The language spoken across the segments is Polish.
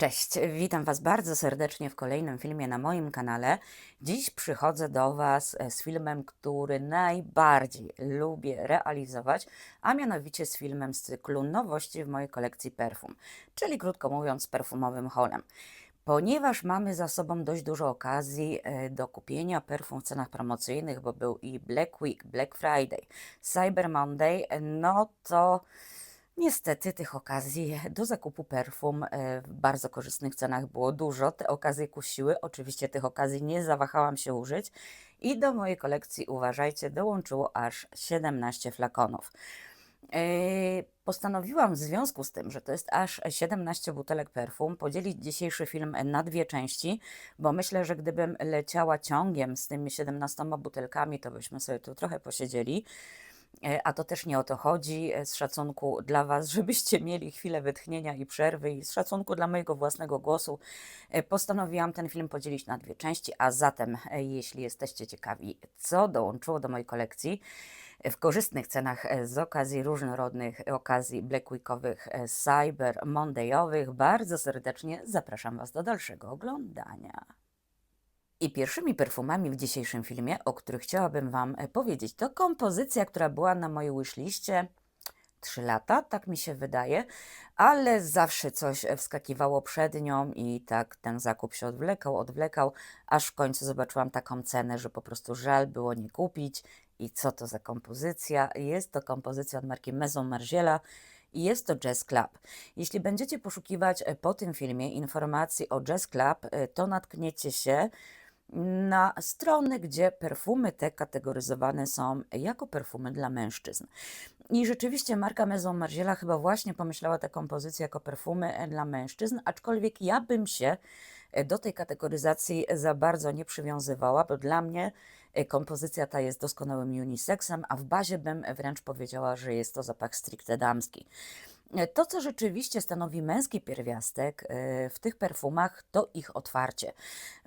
Cześć, witam Was bardzo serdecznie w kolejnym filmie na moim kanale. Dziś przychodzę do Was e, z filmem, który najbardziej lubię realizować, a mianowicie z filmem z cyklu nowości w mojej kolekcji perfum, czyli krótko mówiąc perfumowym haulem. Ponieważ mamy za sobą dość dużo okazji e, do kupienia perfum w cenach promocyjnych, bo był i Black Week, Black Friday, Cyber Monday, no to Niestety tych okazji do zakupu perfum e, w bardzo korzystnych cenach było dużo. Te okazje kusiły. Oczywiście tych okazji nie zawahałam się użyć i do mojej kolekcji, uważajcie, dołączyło aż 17 flakonów. E, Postanowiłam w związku z tym, że to jest aż 17 butelek perfum, podzielić dzisiejszy film na dwie części, bo myślę, że gdybym leciała ciągiem z tymi 17 butelkami, to byśmy sobie tu trochę posiedzieli. E, A to też nie o to chodzi, e, z szacunku dla Was, żebyście mieli chwilę wytchnienia i przerwy, i z szacunku dla mojego własnego głosu, e, postanowiłam ten film podzielić na dwie części. A zatem, jeśli jesteście ciekawi, co dołączyło do mojej kolekcji w korzystnych cenach z okazji różnorodnych okazji Black Weekowych, Cyber Mondayowych, bardzo serdecznie zapraszam Was do dalszego oglądania. I pierwszymi perfumami w dzisiejszym filmie, o których chciałabym Wam e, powiedzieć, to kompozycja, która była na mojej wishliście 3 lata, tak mi się wydaje, ale zawsze coś e, wskakiwało przed nią i tak ten zakup się odwlekał, odwlekał, aż w końcu zobaczyłam taką cenę, że po prostu żal było nie kupić. I co to za kompozycja? Jest to kompozycja od marki Maison Margiela i jest to Jazz Club. Jeśli będziecie poszukiwać e, po tym filmie informacji o Jazz Club, to natkniecie się na strony, gdzie perfumy te kategoryzowane są jako perfumy dla mężczyzn. I rzeczywiście marka Maison Margiela chyba właśnie pomyślała tę kompozycję jako perfumy e, dla mężczyzn, aczkolwiek ja bym się e, do tej kategoryzacji za bardzo nie przywiązywała, bo dla mnie e, kompozycja ta jest doskonałym unisexem, a w bazie bym wręcz powiedziała, że jest to zapach stricte damski. E, To, co rzeczywiście stanowi męski pierwiastek e, w tych perfumach, to ich otwarcie.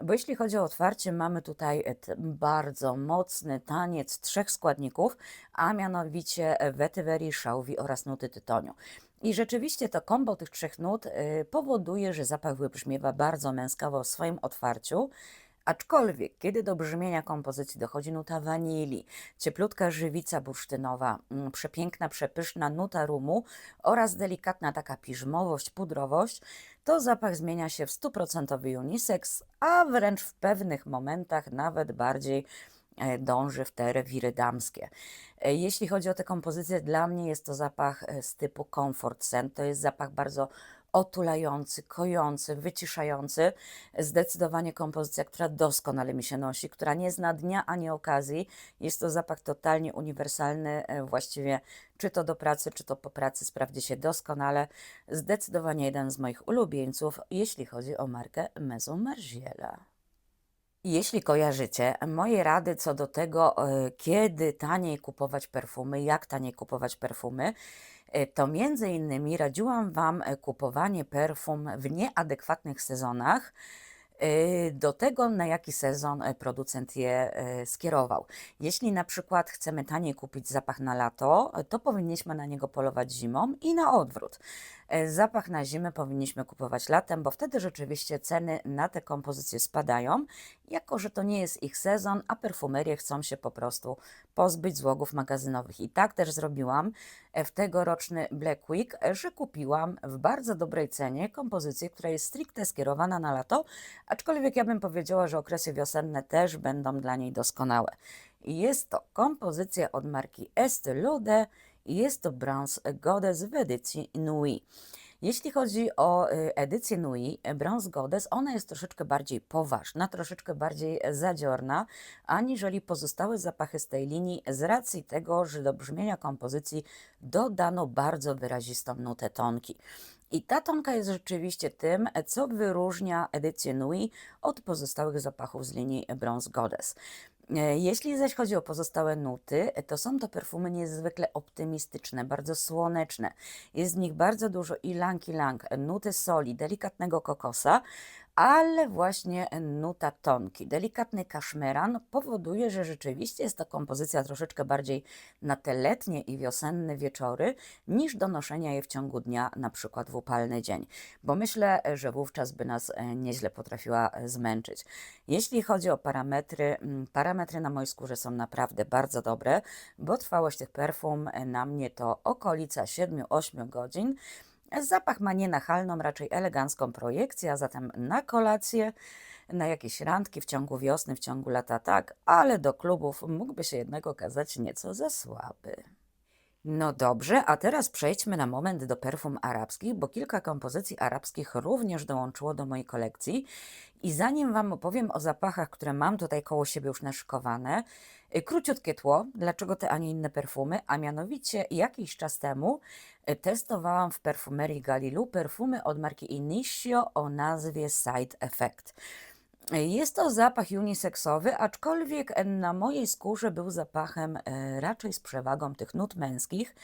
Bo jeśli chodzi o otwarcie, mamy tutaj e, bardzo mocny taniec trzech składników, a mianowicie wetywerii, szałwi oraz nuty tytoniu. I rzeczywiście to kombo tych trzech nut powoduje, że zapach wybrzmiewa bardzo męskawo w swoim otwarciu. Aczkolwiek, kiedy do brzmienia kompozycji dochodzi nuta wanilii, cieplutka żywica bursztynowa, mm, przepiękna, przepyszna nuta rumu oraz delikatna taka piżmowość, pudrowość, to zapach zmienia się w stuprocentowy unisex, a wręcz w pewnych momentach nawet bardziej e, dąży w te rewiry damskie. E, Jeśli chodzi o tę kompozycję, dla mnie jest to zapach e, z typu comfort scent. To jest zapach bardzo otulający, kojący, wyciszający. Zdecydowanie kompozycja, która doskonale mi się nosi, która nie zna dnia ani okazji. Jest to zapach totalnie uniwersalny, e, właściwie czy to do pracy, czy to po pracy sprawdzi się doskonale. Zdecydowanie jeden z moich ulubieńców, jeśli chodzi o markę Maison Margiela. Jeśli kojarzycie moje rady co do tego, e, kiedy taniej kupować perfumy, jak taniej kupować perfumy, to między innymi radziłam Wam e, kupowanie perfum w nieadekwatnych sezonach e, do tego, na jaki sezon e, producent je e, skierował. Jeśli na przykład chcemy taniej kupić zapach na lato, e, to powinniśmy na niego polować zimą i na odwrót. E, Zapach na zimę powinniśmy kupować latem, bo wtedy rzeczywiście ceny na te kompozycje spadają, jako że to nie jest ich sezon, a perfumerie chcą się po prostu pozbyć złogów magazynowych. I tak też zrobiłam e, w tegoroczny Black Week, e, że kupiłam w bardzo dobrej cenie kompozycję, która jest stricte skierowana na lato, aczkolwiek ja bym powiedziała, że okresy wiosenne też będą dla niej doskonałe. Jest to kompozycja od marki Estée Lauder jest to Bronze Goddess w edycji Nui. Jeśli chodzi o y, edycję Nui, y, Bronze Goddess, ona jest troszeczkę bardziej poważna, troszeczkę bardziej zadziorna, aniżeli pozostałe zapachy z tej linii, z racji tego, że do brzmienia kompozycji dodano bardzo wyrazistą nutę tonki. I ta tonka jest rzeczywiście tym, co wyróżnia edycję Nui od pozostałych zapachów z linii Bronze Goddess. E, Jeśli zaś chodzi o pozostałe nuty, to są to perfumy niezwykle optymistyczne, bardzo słoneczne. Jest w nich bardzo dużo ilang ilang, nuty soli, delikatnego kokosa, ale właśnie nuta tonki, delikatny kaszmeran powoduje, że rzeczywiście jest to kompozycja troszeczkę bardziej na te letnie i wiosenne wieczory, niż do noszenia jej w ciągu dnia, na przykład w upalny dzień, bo myślę, że wówczas by nas e, nieźle potrafiła e, zmęczyć. Jeśli chodzi o parametry, mm, parametry na mojej skórze są naprawdę bardzo dobre, bo trwałość tych perfum e, na mnie to okolica 7-8 godzin. Zapach ma nienachalną, raczej elegancką projekcję, a zatem na kolację, na jakieś randki w ciągu wiosny, w ciągu lata tak, ale do klubów mógłby się jednak okazać nieco za słaby. No dobrze, a teraz przejdźmy na moment do perfum arabskich, bo kilka kompozycji arabskich również dołączyło do mojej kolekcji. I zanim Wam opowiem o zapachach, które mam tutaj koło siebie już naszykowane, y, króciutkie tło, dlaczego te, a nie inne perfumy, a mianowicie jakiś czas temu y, testowałam w perfumerii Galilu perfumy od marki Initio o nazwie Side Effect. Jest to zapach uniseksowy, aczkolwiek na mojej skórze był zapachem e, raczej z przewagą tych nut męskich.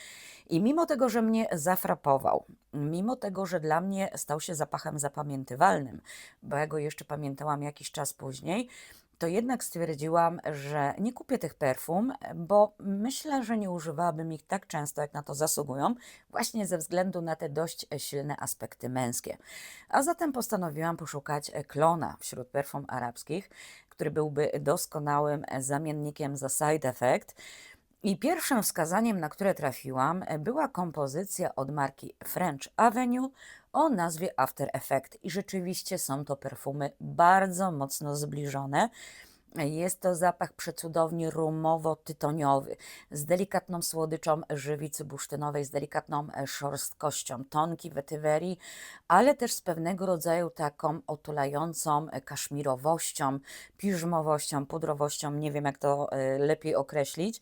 I mimo tego, że mnie zafrapował, mimo tego, że dla mnie stał się zapachem zapamiętywalnym, bo ja go jeszcze pamiętałam jakiś czas później, to jednak stwierdziłam, że nie kupię tych perfum, bo myślę, że nie używałabym ich tak często, jak na to zasługują, właśnie ze względu na te dość silne aspekty męskie. A zatem postanowiłam poszukać klona wśród perfum arabskich, który byłby doskonałym zamiennikiem za side effect. I pierwszym wskazaniem, na które trafiłam, była kompozycja od marki French Avenue o nazwie After Effect. I rzeczywiście są to perfumy bardzo mocno zbliżone. Jest to zapach przecudownie rumowo-tytoniowy, z delikatną słodyczą żywicy bursztynowej, z delikatną e, szorstkością tonki wetywerii, ale też z pewnego rodzaju taką otulającą e, kaszmirowością, piżmowością, pudrowością, nie wiem jak to e, lepiej określić.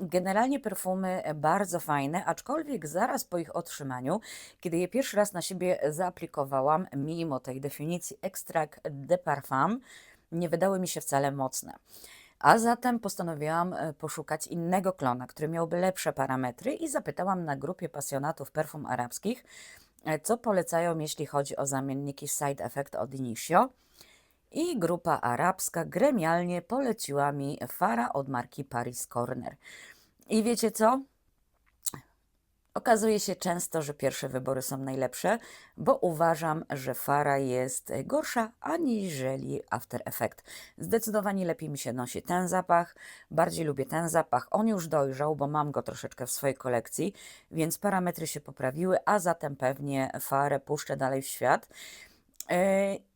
Generalnie perfumy bardzo fajne, aczkolwiek zaraz po ich otrzymaniu, kiedy je pierwszy raz na siebie zaaplikowałam, mimo tej definicji extract de parfum, nie wydały mi się wcale mocne. A zatem postanowiłam e, poszukać innego klona, który miałby lepsze parametry i zapytałam na grupie pasjonatów perfum arabskich, e, co polecają, jeśli chodzi o zamienniki Side Effect od Initio. I grupa arabska gremialnie poleciła mi Fara od marki Paris Corner. I wiecie co? Okazuje się często, że pierwsze wybory są najlepsze, bo uważam, że Fara jest gorsza aniżeli After Effect. Zdecydowanie lepiej mi się nosi ten zapach, bardziej lubię ten zapach. On już dojrzał, bo mam go troszeczkę w swojej kolekcji, więc parametry się poprawiły, a zatem pewnie Farę puszczę dalej w świat.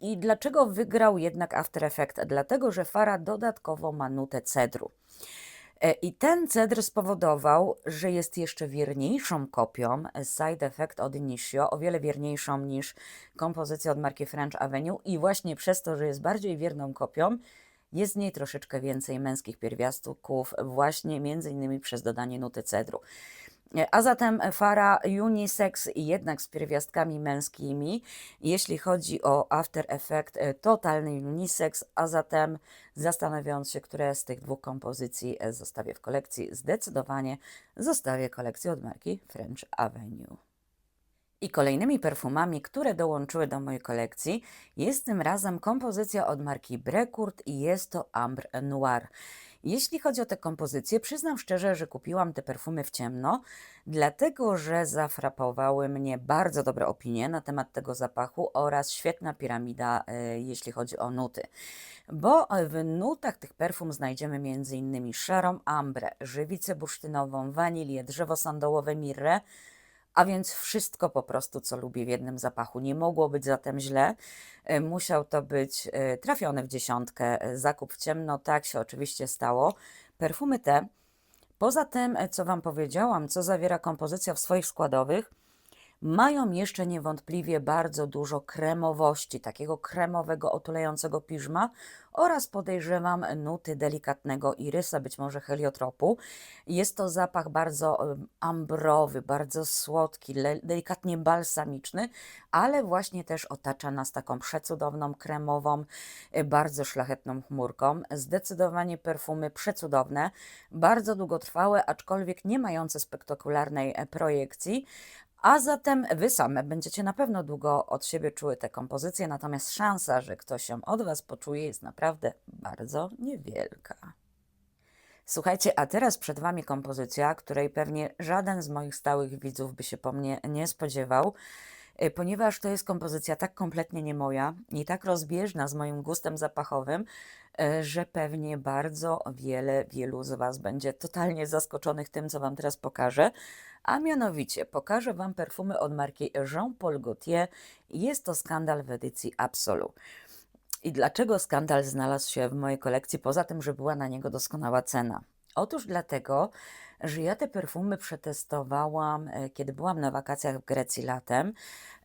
I dlaczego wygrał jednak After Effect? Dlatego, że Fara dodatkowo ma nutę cedru. E, I ten cedr spowodował, że jest jeszcze wierniejszą kopią Side Effect od Initio, o wiele wierniejszą niż kompozycja od marki French Avenue i właśnie przez to, że jest bardziej wierną kopią, jest w niej troszeczkę więcej męskich pierwiastków, właśnie między innymi przez dodanie nuty cedru. A zatem fara unisex jednak z pierwiastkami męskimi. Jeśli chodzi o After Effect, e, totalny unisex, a zatem zastanawiając się, które z tych dwóch kompozycji e, zostawię w kolekcji, zdecydowanie zostawię kolekcję od marki French Avenue. I kolejnymi perfumami, które dołączyły do mojej kolekcji, jest tym razem kompozycja od marki Brecourt i jest to Ambre Noir. Jeśli chodzi o te kompozycje, przyznam szczerze, że kupiłam te perfumy w ciemno, dlatego że zafrapowały mnie bardzo dobre opinie na temat tego zapachu oraz świetna piramida, e, jeśli chodzi o nuty. Bo w nutach tych perfum znajdziemy m.in. szarą ambrę, żywicę bursztynową, wanilię, drzewo sandałowe, mirrę, a więc wszystko po prostu, co lubię w jednym zapachu. Nie mogło być zatem źle. E, musiał to być e, trafiony w dziesiątkę. E, zakup w ciemno, tak się oczywiście stało. Perfumy te, poza tym, co Wam powiedziałam, co zawiera kompozycja w swoich składowych, mają jeszcze niewątpliwie bardzo dużo kremowości, takiego kremowego, otulającego piżma oraz podejrzewam nuty delikatnego irysa, być może heliotropu. Jest to zapach bardzo ambrowy, bardzo słodki, delikatnie balsamiczny, ale właśnie też otacza nas taką przecudowną, kremową, y, bardzo szlachetną chmurką. Zdecydowanie perfumy przecudowne, bardzo długotrwałe, aczkolwiek nie mające spektakularnej e, projekcji, A zatem wy same będziecie na pewno długo od siebie czuły te kompozycje, natomiast szansa, że ktoś się od was poczuje, jest naprawdę bardzo niewielka. Słuchajcie, a teraz przed Wami kompozycja, której pewnie żaden z moich stałych widzów by się po mnie nie spodziewał, ponieważ to jest kompozycja tak kompletnie nie moja i tak rozbieżna z moim gustem zapachowym, y, że pewnie bardzo wiele, wielu z Was będzie totalnie zaskoczonych tym, co Wam teraz pokażę. A mianowicie pokażę Wam perfumy od marki Jean Paul Gaultier. Jest to skandal w edycji Absolu. I dlaczego skandal znalazł się w mojej kolekcji, poza tym, że była na niego doskonała cena? Otóż dlatego, że ja te perfumy przetestowałam, e, kiedy byłam na wakacjach w Grecji latem.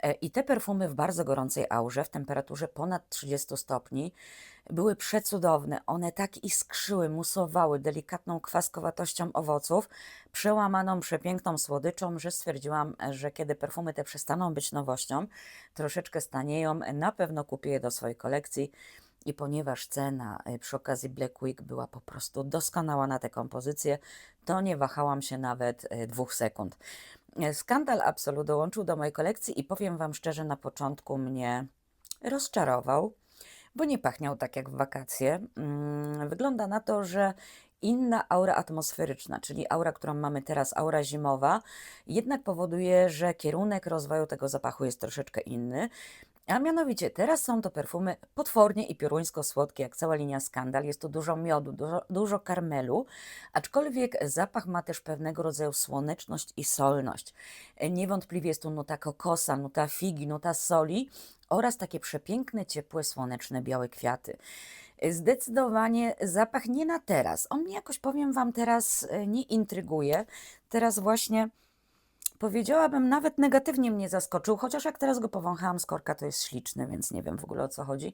e, I te perfumy w bardzo gorącej aurze, w temperaturze ponad 30 stopni, były przecudowne. One tak iskrzyły, musowały delikatną kwaskowatością owoców, przełamaną przepiękną słodyczą, że stwierdziłam, że kiedy perfumy te przestaną być nowością, troszeczkę stanieją, na pewno kupię je do swojej kolekcji. I ponieważ cena y, przy okazji Black Week była po prostu doskonała na tę kompozycję, to nie wahałam się nawet y, dwóch sekund. Y, Skandal Absolu dołączył do mojej kolekcji i powiem Wam szczerze, na początku mnie rozczarował, bo nie pachniał tak jak w wakacje. Mm, Wygląda na to, że inna aura atmosferyczna, czyli aura, którą mamy teraz, aura zimowa, jednak powoduje, że kierunek rozwoju tego zapachu jest troszeczkę inny. A mianowicie teraz są to perfumy potwornie i pioruńsko słodkie, jak cała linia Skandal. Jest tu dużo miodu, dużo, dużo karmelu, aczkolwiek zapach ma też pewnego rodzaju słoneczność i solność. Niewątpliwie jest tu nuta kokosa, nuta figi, nuta soli oraz takie przepiękne, ciepłe, słoneczne, białe kwiaty. Zdecydowanie zapach nie na teraz. On mnie jakoś, powiem Wam, teraz e, nie intryguje. Teraz właśnie Powiedziałabym, nawet negatywnie mnie zaskoczył, chociaż jak teraz go powąchałam z korka, to jest śliczny, więc nie wiem w ogóle o co chodzi.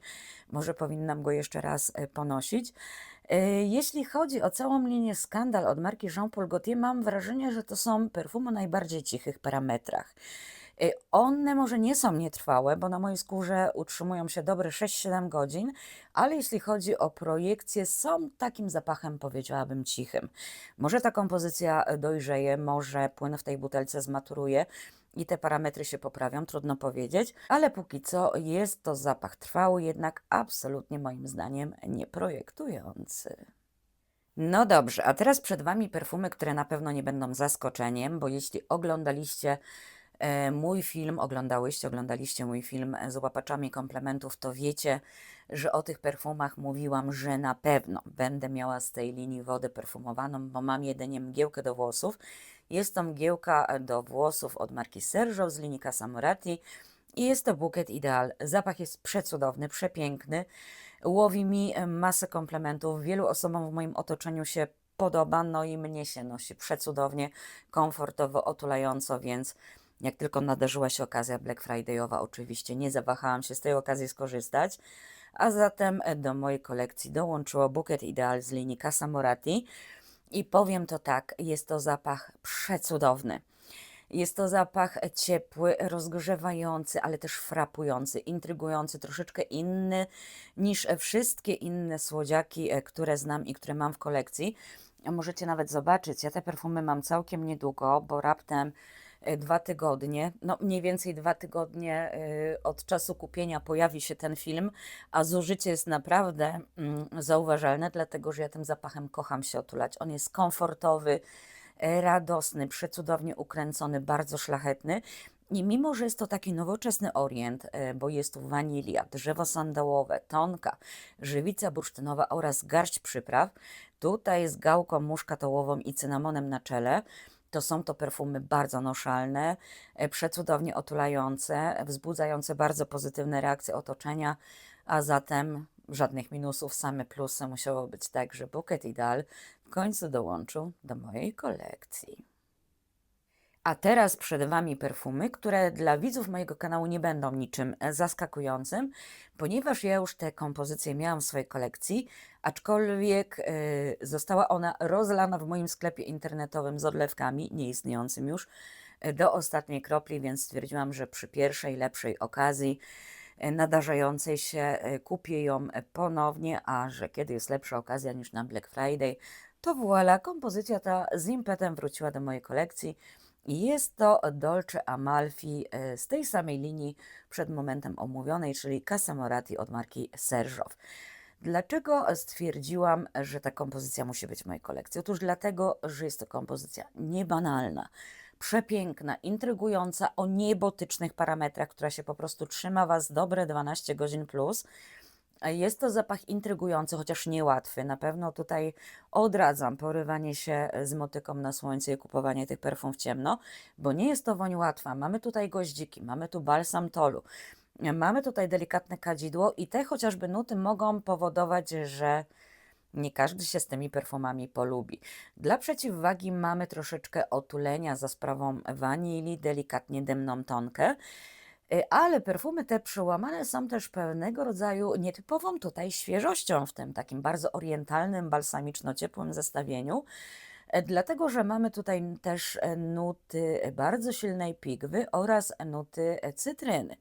Może powinnam go jeszcze raz e, ponosić. E, Jeśli chodzi o całą linię Skandal od marki Jean Paul Gaultier, mam wrażenie, że to są perfumy o najbardziej cichych parametrach. Y, One może nie są nietrwałe, bo na mojej skórze utrzymują się dobre 6-7 godzin, ale jeśli chodzi o projekcję, są takim zapachem, powiedziałabym, cichym. Może ta kompozycja e, dojrzeje, może płyn w tej butelce zmaturuje i te parametry się poprawią, trudno powiedzieć, ale póki co jest to zapach trwały, jednak absolutnie moim zdaniem nie projektujący. No dobrze, a teraz przed Wami perfumy, które na pewno nie będą zaskoczeniem, bo jeśli oglądaliście e, mój film, oglądałyście, oglądaliście mój film z łapaczami komplementów, to wiecie, że o tych perfumach mówiłam, że na pewno będę miała z tej linii wodę perfumowaną, bo mam jedynie mgiełkę do włosów. Jest to mgiełka do włosów od marki Sergio z linii Casamorati i jest to bukiet ideal. Zapach jest przecudowny, przepiękny. Łowi mi masę komplementów. Wielu osobom w moim otoczeniu się podoba, no i mnie się nosi przecudownie, komfortowo, otulająco, więc jak tylko nadarzyła się okazja Black Friday'owa, oczywiście nie zawahałam się z tej okazji skorzystać. A zatem do mojej kolekcji dołączyło bukiet ideal z linii Casamorati i powiem to tak, jest to zapach przecudowny. Jest to zapach ciepły, rozgrzewający, ale też frapujący, intrygujący, troszeczkę inny niż wszystkie inne słodziaki, e, które znam i które mam w kolekcji. Możecie nawet zobaczyć, ja te perfumy mam całkiem niedługo, bo raptem dwa tygodnie, no mniej więcej dwa tygodnie e, od czasu kupienia pojawi się ten film, a zużycie jest naprawdę mm, zauważalne, dlatego że ja tym zapachem kocham się otulać. On jest komfortowy, e, radosny, przecudownie ukręcony, bardzo szlachetny. I mimo, że jest to taki nowoczesny orient, e, bo jest tu wanilia, drzewo sandałowe, tonka, żywica bursztynowa oraz garść przypraw, tutaj z gałką muszkatołową i cynamonem na czele, to są to perfumy bardzo noszalne, e, przecudownie otulające, wzbudzające bardzo pozytywne reakcje otoczenia, a zatem żadnych minusów, same plusy. Musiało być tak, że Bukiet Ideal w końcu dołączył do mojej kolekcji. A teraz przed Wami perfumy, które dla widzów mojego kanału nie będą niczym zaskakującym, ponieważ ja już te kompozycje miałam w swojej kolekcji, aczkolwiek e, została ona rozlana w moim sklepie internetowym z odlewkami, nieistniejącym już, e, do ostatniej kropli, więc stwierdziłam, że przy pierwszej, lepszej okazji e, nadarzającej się kupię ją ponownie, a że kiedy jest lepsza okazja niż na Black Friday, to voilà, kompozycja ta z impetem wróciła do mojej kolekcji. Jest to Dolce Amalfi e, z tej samej linii przed momentem omówionej, czyli Casa Morati od marki Serżow. Dlaczego stwierdziłam, że ta kompozycja musi być w mojej kolekcji? Otóż dlatego, że jest to kompozycja niebanalna, przepiękna, intrygująca, o niebotycznych parametrach, która się po prostu trzyma Was dobre 12 godzin plus. Jest to zapach intrygujący, chociaż niełatwy. Na pewno tutaj odradzam porywanie się z motyką na słońce i kupowanie tych perfum w ciemno, bo nie jest to woń łatwa. Mamy tutaj goździki, mamy tu balsam tolu, mamy tutaj delikatne kadzidło i te chociażby nuty mogą powodować, że nie każdy się z tymi perfumami polubi. Dla przeciwwagi mamy troszeczkę otulenia za sprawą wanilii, delikatnie dymną tonkę. Y, Ale perfumy te przełamane są też pewnego rodzaju nietypową tutaj świeżością w tym takim bardzo orientalnym, balsamiczno-ciepłym zestawieniu, e, dlatego że mamy tutaj też e, nuty bardzo silnej pigwy oraz nuty e, cytryny.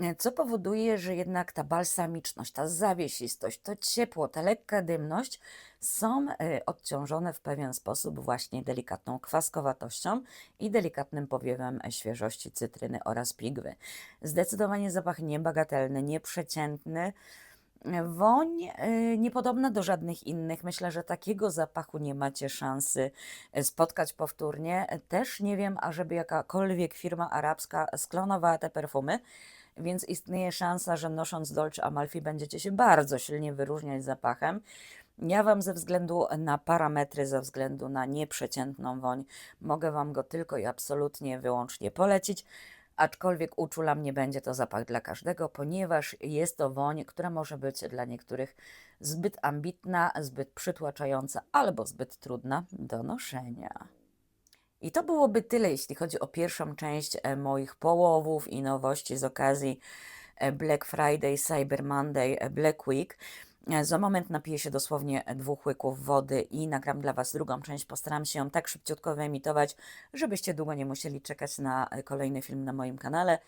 E, Co powoduje, że jednak ta balsamiczność, ta zawiesistość, to ciepło, ta lekka dymność są e, odciążone w pewien sposób właśnie delikatną kwaskowatością i delikatnym powiewem e, świeżości cytryny oraz pigwy. Zdecydowanie zapach niebagatelny, nieprzeciętny. Woń e, niepodobna do żadnych innych. Myślę, że takiego zapachu nie macie szansy e, spotkać powtórnie. E, Też nie wiem, ażeby jakakolwiek firma arabska sklonowała te perfumy, więc istnieje szansa, że nosząc Dolce Amalfi będziecie się bardzo silnie wyróżniać zapachem. Ja Wam ze względu na parametry, ze względu na nieprzeciętną woń, mogę Wam go tylko i absolutnie wyłącznie polecić. Aczkolwiek uczulam, nie będzie to zapach dla każdego, ponieważ jest to woń, która może być dla niektórych zbyt ambitna, zbyt przytłaczająca albo zbyt trudna do noszenia. I to byłoby tyle, jeśli chodzi o pierwszą część e, moich połowów i nowości z okazji e, Black Friday, Cyber Monday, e, Black Week. E, Za moment napiję się dosłownie dwóch łyków wody i nagram dla Was drugą część. Postaram się ją tak szybciutko wyemitować, żebyście długo nie musieli czekać na e, kolejny film na moim kanale.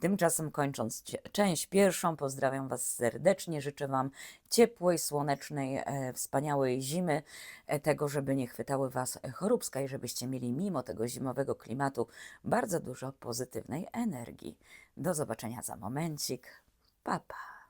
Tymczasem kończąc część pierwszą, pozdrawiam Was serdecznie. Życzę Wam ciepłej, słonecznej, e, wspaniałej zimy, e, tego, żeby nie chwytały Was choróbska i żebyście mieli mimo tego zimowego klimatu bardzo dużo pozytywnej energii. Do zobaczenia za momencik. Pa, pa.